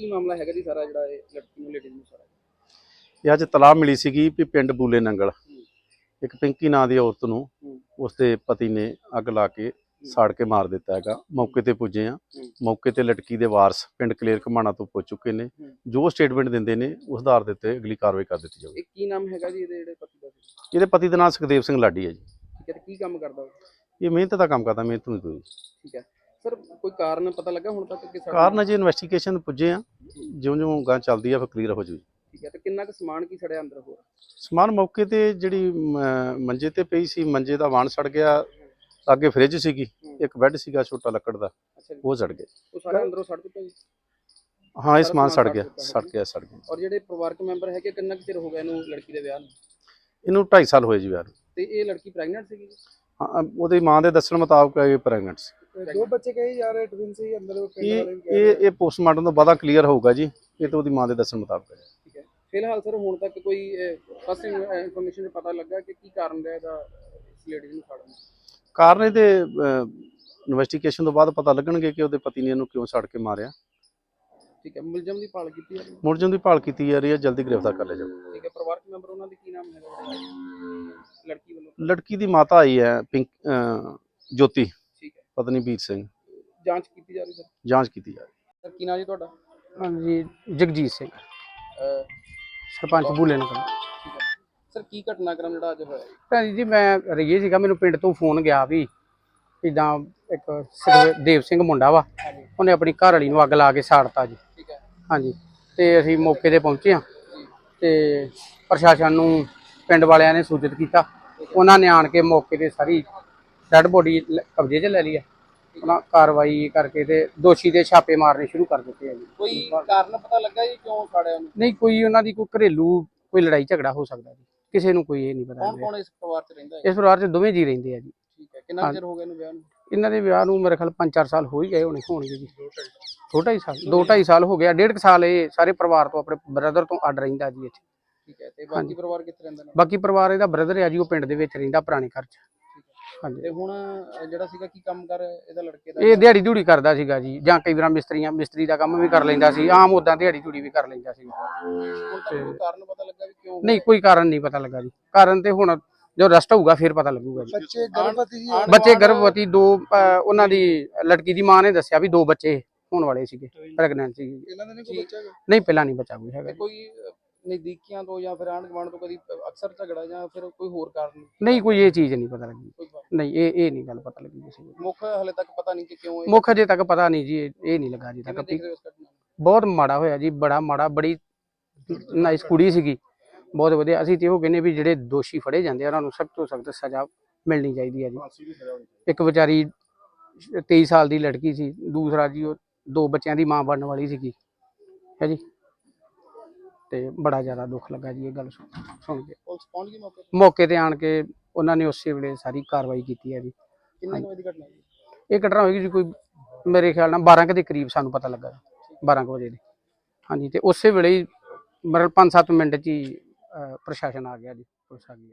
ਕੀ ਮਾਮਲਾ ਹੈਗਾ ਜੀ ਸਾਰਾ ਜਿਹੜਾ ਇਹ ਲੜਕੀ ਨੂੰ ਲੇਡੀਜ਼ ਨੂੰ ਸਾਰਾ? ਇਹ ਅੱਜ ਤਲਾਹ ਮਿਲੀ ਸੀਗੀ ਵੀ ਪਿੰਡ ਬੂਲੇ ਨੰਗਲ। ਇੱਕ ਪਿੰਕੀ ਨਾਂ ਦੀ ਔਰਤ ਨੂੰ। ਉਸਦੇ ਪਤੀ ਨੇ ਅੱਗ ਲਾ ਕੇ ਸਾੜ ਕੇ ਮਾਰ ਦਿੱਤਾ ਹੈਗਾ। ਮੌਕੇ ਤੇ ਪੁੱਜੇ ਆ। ਮੌਕੇ ਤੇ ਲੜਕੀ ਦੇ ਵਾਰਸ ਪਿੰਡ ਕਲੇਰ ਘਮਾਣਾ ਤੋਂ ਪਹੁੰਚ ਚੁੱਕੇ ਨੇ। ਜੋ ਸਟੇਟਮੈਂਟ ਦਿੰਦੇ ਨੇ ਉਸ ਆਧਾਰ ਦੇ ਉੱਤੇ ਅਗਲੀ ਕਾਰਵਾਈ ਕਰ ਦਿੱਤੀ ਜਾਊਗੀ। ਇਹ ਕੀ ਨਾਮ ਹੈਗਾ ਜੀ ਇਹਦੇ ਜਿਹੜੇ ਪਤੀ ਦਾ? ਇਹਦੇ ਪਤੀ ਦਾ ਨਾਮ ਸੁਖਦੇਵ ਸਿੰਘ ਲਾਡੀ ਹੈ ਜੀ। ਠੀਕ ਹੈ ਤੇ ਕੀ ਕੰਮ ਕਰਦਾ ਉਹ? ਇਹ ਮਿਹਨਤ ਦਾ ਕੰਮ ਕਰਦਾ ਮਿਹਨਤ ਮਜ਼ਦੂਰੀ ਠੀਕ ਹੈ। ਸਰ ਕੋਈ ਕਾਰਨ ਪਤਾ ਲੱਗਾ ਹੁਣ ਤੱਕ ਕਿ ਕਾਰਨ ਅਜੇ ਇਨਵੈਸਟੀਗੇਸ਼ਨ ਪੁੱਜੇ ਆ ਜਿਉਂ-ਜਿਉਂ ਗਾਂ ਚੱਲਦੀ ਆ ਫਿਰ ਕਲੀਅਰ ਹੋ ਜੂਗੀ ਠੀਕ ਹੈ ਤੇ ਕਿੰਨਾ ਕੁ ਸਮਾਨ ਕੀ ਸੜਿਆ ਅੰਦਰ ਹੋਰ? ਸਮਾਨ ਮੌਕੇ ਤੇ ਜਿਹੜੀ ਮ- ਮੰਜੇ ਤੇ ਪਈ ਸੀ ਮੰਜੇ ਦਾ ਵਾਣ ਸੜ ਗਿਆ ਅੱਗੇ ਫ੍ਰਿਜ ਸੀਗੀ ਇੱਕ ਬੈੱਡ ਸੀਗਾ ਛੋਟਾ ਲੱਕੜ ਦਾ ਅੱਛਾ ਜੀ। ਉਹ ਸੜ ਗਏ ਉਹ ਸਾਰੇ ਅੰਦਰੋਂ ਸੜ ਚੁੱਕਾ ਜੀ? ਹਾਂ ਇਹ ਸਾਰਾ ਸਮਾਨ ਸੜ ਗਿਆ ਸੜ ਜੀ। ਗਿਆ ਸੜ ਗਿਆ। ਔਰ ਜਿਹੜੇ ਪਰਿਵਾਰਕ ਮੈਂਬਰ ਹੈਗੇ ਕਿੰਨਾ ਕੁ ਚਿਰ ਹੋ ਗਿਆ ਇਹਨੂੰ ਲੜਕੀ ਦੇ ਵਿਆਹ ਨੂੰ? ਇਹਨੂੰ 2.5 ਸਾਲ ਹੋਏ ਜੀ ਵਿਆਹ ਨੂੰ। ਤੇ ਇਹ ਲੜਕੀ ਪ੍ਰੈਗਨੈਂਟ ਸੀਗੀ ਜੀ? ਹਾਂ, ਉਹਦੀ ਮਾਂ ਦੇ ਦੱਸਣ ਮੁਤਾਬਕ ਇਹ ਪ੍ਰੈਗਨੈਂਟ ਸੀ। ਦੋ ਬੱਚੇ ਕਹੇ ਜਾ ਰਹੇ ਟਵਿਨ ਸੀ ਅੰਦਰ ਇਹ ਇਹ ਇਹ ਪੋਸਟਮਾਰਟਮ ਤੋਂ ਬਾਅਦ ਕਲੀਅਰ ਹੋਊਗਾ ਜੀ। ਇਹ ਤਾਂ ਉਹਦੀ ਮਾਂ ਦੇ ਦੱਸਣ ਮੁਤਾਬਕ ਹੈ। ਠੀਕ ਹੈ। ਫਿਲਹਾਲ ਸਰ ਹੁਣ ਤੱਕ ਕੋਈ ਫਸਟ ਇਨਫੋਰਮੇਸ਼ਨ ਪਤਾ ਲੱਗਾ ਕਿ ਕੀ ਕਾਰਨ ਰਿਹਾ ਇਹਦਾ ਇਸ ਲੇਡੀ ਨੂੰ ਸਾੜਨ ਦਾ? ਕਾਰਨ ਇਹਦੇ ਇਨਵੈਸਟੀਗੇਸ਼ਨ ਤੋਂ ਬਾਅਦ ਪਤਾ ਲੱਗਣਗੇ ਕਿ ਉਹਦੇ ਪਤੀ ਨੇ ਇਹਨੂੰ ਕਿਉਂ ਸੜ ਕੇ ਮਾਰਿਆ। ਠੀਕ ਹੈ। ਮੁਲਜ਼ਮ ਦੀ ਭਾਲ ਕੀਤੀ ਜਾ ਰਹੀ ਹੈ? ਮੁਲਜ਼ਮ ਦੀ ਭਾਲ ਕੀਤੀ ਜਾ ਰਹੀ ਹੈ। ਜਲਦੀ ਗ੍ਰਿਫਤਾਰ ਕਰ ਲਿਆ ਜਾਊਗਾ ਠੀਕ ਹੈ। ਪਰਿਵਾਰਕ ਮੈਂਬਰ ਉਹਨਾਂ ਦੇ ਕੀ ਨਾਮ ਹੈਗਾ ਲੜਕੀ ਵੱਲੋਂ? ਲੜਕੀ ਦੀ ਮਾਤਾ ਆਈ ਹੈ ਪਿੰਕ ਅਹ, ਜੋਤੀ। ਪਤਨੀ ਵੀਰ ਸਿੰਘ। ਜਾਂਚ ਕੀਤੀ ਜਾ ਰਹੀ ਸਰ? ਜਾਂਚ ਕੀਤੀ ਜਾ ਰਹੀ। ਸਰ ਕੀ ਨਾਮ ਜੀ ਤੁਹਾਡਾ? ਹਾਂਜੀ ਜਗਜੀਤ ਸਿੰਘ। ਅਹ, ਸਰਪੰਚ ਬੂਲੇ ਨਗਰ। ਠੀਕ ਹੈ। ਸਰ ਕੀ ਘਟਨਾਕ੍ਰਮ ਜਿਹੜਾ ਅੱਜ ਹੋਇਆ ਜੀ? ਭੈਣ ਜੀ ਮੈਂ ਰਹੀਏ ਸੀਗਾ ਮੈਨੂੰ ਪਿੰਡ ਤੋਂ ਫੋਨ ਗਿਆ ਵੀ ਇਦਾਂ ਇੱਕ ਸੁਖਦੇਵ ਸਿੰਘ ਮੁੰਡਾ ਵਾ ਹਾਂਜੀ। ਉਹਨੇ ਆਪਣੀ ਘਰ ਵਾਲੀ ਨੂੰ ਅੱਗ ਲਾ ਕੇ ਸਾੜਤਾ ਜੀ। ਠੀਕ ਹੈ। ਹਾਂਜੀ ਤੇ ਅਸੀਂ ਮੌਕੇ ਤੇ ਪਹੁੰਚੇ ਹਾਂ। ਤੇ ਪ੍ਰਸ਼ਾਸਨ ਨੂੰ ਪਿੰਡ ਵਾਲਿਆਂ ਨੇ ਸੂਚਿਤ ਕੀਤਾ। ਉਹਨਾਂ ਨੇ ਆਣ ਕੇ ਮੌਕੇ ਤੇ ਸਾਰੀ ਡੈਡ ਬੋਡੀ ਕਬਜ਼ੇ 'ਚ ਲੈ ਲਈ ਹੈ। ਉਹਨਾਂ ਕਾਰਵਾਈ ਕਰਕੇ ਤੇ ਦੋਸ਼ੀ ਦੇ ਛਾਪੇ ਮਾਰਨੇ ਸ਼ੁਰੂ ਕਰ ਦਿੱਤੇ ਆ ਜੀ। ਕੋਈ ਕਾਰਨ ਪਤਾ ਲੱਗਾ ਜੀ ਕਿਉਂ ਸਾੜਿਆ ਉਹਨੂੰ? ਨਹੀਂ ਕੋਈ ਉਹਨਾਂ ਦੀ ਕੋਈ ਘਰੇਲੂ ਕੋਈ ਲੜਾਈ ਝਗੜਾ ਹੋ ਸਕਦਾ ਜੀ। ਕਿਸੇ ਨੂੰ ਕੋਈ ਇਹ ਨਹੀਂ ਪਤਾ ਕੌਣ ਇਸ ਪਰਿਵਾਰ 'ਚ ਰਹਿੰਦਾ ਹੈ? ਇਸ ਪਰਿਵਾਰ 'ਚ ਦੋਵੇਂ ਜੀ ਰਹਿੰਦੇ ਆ ਜੀ। ਠੀਕ ਹੈ ਕਿੰਨਾ ਚਿਰ ਹੋ ਗਿਆ ਇਹਨੂੰ ਵਿਆਹ ਨੂੰ? ਇਹਨਾਂ ਦੇ ਵਿਆਹ ਨੂੰ ਮੇਰੇ ਖਿਆਲ 5-4 ਸਾਲ ਹੋ ਹੀ ਗਏ ਹੋਣੇ ਹੋਣਗੇ ਜੀ। ਦੋ ਢਾਈ ਸਾਲ ਦੋ ਢਾਈ ਸਾਲ ਹੋ ਗਿਆ। ਡੇਢ ਕੁ ਸਾਲ ਇਹ ਸਾਰੇ ਪਰਿਵਾਰ ਤੋਂ ਆਪਣੇ ਬ੍ਰਦਰ ਤੋਂ ਅੱਡ ਰਹਿੰਦਾ ਜੀ ਇੱਥੇ। ਠੀਕ ਹੈ ਤੇ ਬਾਕੀ ਪਰਿਵਾਰ ਕਿੱਥੇ ਰਹਿੰਦਾ? ਬਾਕੀ ਪਰਿਵਾਰ ਇਹਦਾ ਬ੍ਰਦਰ ਆ ਜੀ ਉਹ ਪਿੰਡ ਦੇ ਵਿੱਚ ਰਹਿੰਦਾ ਪੁਰਾਣੇ ਘਰ 'ਚ। ਹਾਂਜੀ। ਤੇ ਹੁਣ ਅਹ, ਜਿਹੜਾ ਸੀਗਾ ਕੀ ਕੰਮ ਕਰ ਇਹਦਾ ਲੜਕੇ ਦਾ? ਇਹ ਦਿਹਾੜੀ ਧੂੜੀ ਕਰਦਾ ਸੀਗਾ ਜੀ। ਜਾਂ ਕਈ ਵਾਰ ਮਿਸਤਰੀਆਂ ਮਿਸਤਰੀ ਦਾ ਕੰਮ ਵੀ ਕਰ ਲੈਂਦਾ ਸੀ। ਆਮ ਉਦਾਂ ਦਿਹਾੜੀ ਧੂੜੀ ਵੀ ਕਰ ਲੈਂਦਾ ਸੀ। ਹੁਣ ਤੱਕ ਕੋਈ ਕਾਰਨ ਪਤਾ ਲੱਗਾ ਵੀ ਕਿਉਂ ਨਹੀਂ ਕੋਈ ਕਾਰਨ ਨਹੀਂ ਪਤਾ ਲੱਗਾ ਜੀ। ਕਾਰਨ ਤੇ ਹੁਣ ਜੋ ਰਸਟ ਹੋਊਗਾ ਫਿਰ ਪਤਾ ਲੱਗੂਗਾ ਜੀ। ਬੱਚੇ ਗਰਭਵਤੀ ਜੀ ਬੱਚੇ ਗਰਭਵਤੀ ਦੋ ਅਹ, ਉਹਨਾਂ ਦੀ ਲੜਕੀ ਦੀ ਮਾਂ ਨੇ ਦੱਸਿਆ ਵੀ ਦੋ ਬੱਚੇ ਹੋਣ ਵਾਲੇ ਸੀਗੇ ਪ੍ਰੈਗਨੈਂਟ ਸੀ ਇਹਨਾਂ ਦਾ ਨਹੀਂ ਕੋਈ ਬੱਚਾ ਹੈਗਾ? ਨਹੀਂ ਪਹਿਲਾਂ ਨਹੀਂ ਬੱਚਾ ਕੋਈ ਹੈਗਾ ਤੇ ਕੋਈ ਅਹ, ਨਜ਼ਦੀਕੀਆਂ ਤੋਂ ਜਾਂ ਫਿਰ ਆਂਢ ਗੁਆਂਢ ਤੋਂ ਕਦੀ ਅਕਸਰ ਝਗੜਾ ਜਾਂ ਫਿਰ ਕੋਈ ਹੋਰ ਕਾਰਨ? ਨਹੀਂ ਕੋਈ ਇਹ ਚੀਜ਼ ਨਹੀਂ ਪਤਾ ਲੱਗੀ। ਕੋਈ? ਨਹੀਂ ਇਹ ਇਹ ਨਹੀਂ ਗੱਲ ਪਤਾ ਲੱਗੀ ਕਿਸੇ ਨੂੰ। ਮੁੱਖ ਹਲੇ ਤੱਕ ਪਤਾ ਨਹੀਂ ਕਿ ਕਿਉਂ ਇਹ ਮੁੱਖ ਅਜੇ ਤੱਕ ਪਤਾ ਨਹੀਂ ਜੀ ਇਹ ਇਹ ਨਹੀਂ ਲੱਗਾ ਜੀ ਤੱਕ ਕਿਵੇਂ ਵੀ। ਦੇਖ ਰਹੇ ਹੋ ਇਸ ਘਟਨਾ ਨੂੰ? ਬਹੁਤ ਮਾੜਾ ਹੋਇਆ ਜੀ ਬੜਾ ਮਾੜਾ ਬੜੀ ਨਾਈਸ ਕੁੜੀ ਸੀਗੀ। ਬਹੁਤ ਵਧੀਆ। ਅਸੀਂ ਤੇ ਉਹ ਕਹਿੰਦੇ ਵੀ ਜਿਹੜੇ ਦੋਸ਼ੀ ਫੜੇ ਜਾਂਦੇ ਆ ਉਹਨਾਂ ਨੂੰ ਸਖਤ ਤੋਂ ਸਖਤ ਸਜ਼ਾ ਮਿਲਣੀ ਚਾਹੀਦੀ ਹੈ ਜੀ। ਇੱਕ ਵਿਚਾਰੀ 23 ਸਾਲ ਦੀ ਲੜਕੀ ਸੀ ਦੂਸਰਾ ਜੀ ਉਹ ਦੋ ਬੱਚਿਆਂ ਦੀ ਮਾਂ ਬਣਨ ਵਾਲੀ ਸੀਗੀ। ਹੈ ਜੀ। ਤੇ ਬੜਾ ਜ਼ਿਆਦਾ ਦੁੱਖ ਲੱਗਾ ਜੀ ਇਹ ਗੱਲ ਸੁਣ ਸੁਣ ਕੇ। ਪੁਲਿਸ ਪਹੁੰਚ ਗਈ ਮੌਕੇ ਤੇ? ਮੌਕੇ ਤੇ ਆਣ ਕੇ ਉਹਨਾਂ ਨੇ ਉਸੇ ਵੇਲੇ ਸਾਰੀ ਕਾਰਵਾਈ ਕੀਤੀ ਹੈ ਜੀ। ਕਿੰਨੇ ਕੁ ਵਜੇ ਦੀ ਘਟਨਾ ਜੀ? ਇਹ ਘਟਨਾ ਹੋਏਗੀ ਜੀ ਕੋਈ ਮੇਰੇ ਖਿਆਲ ਨਾਲ 12 ਕੁ ਦੇ ਕਰੀਬ ਸਾਨੂੰ ਪਤਾ ਲੱਗਾ। 12 ਕੁ ਵਜੇ ਦੇ। ਹਾਂਜੀ ਤੇ ਉਸੇ ਵੇਲੇ ਹੀ ਮਤਲਬ 5-7 ਮਿੰਟ 'ਚ ਹੀ ਅਹ, ਪ੍ਰਸ਼ਾਸਨ ਆ ਗਿਆ ਜੀ ਪੁਲਿਸ ਆ ਗਈ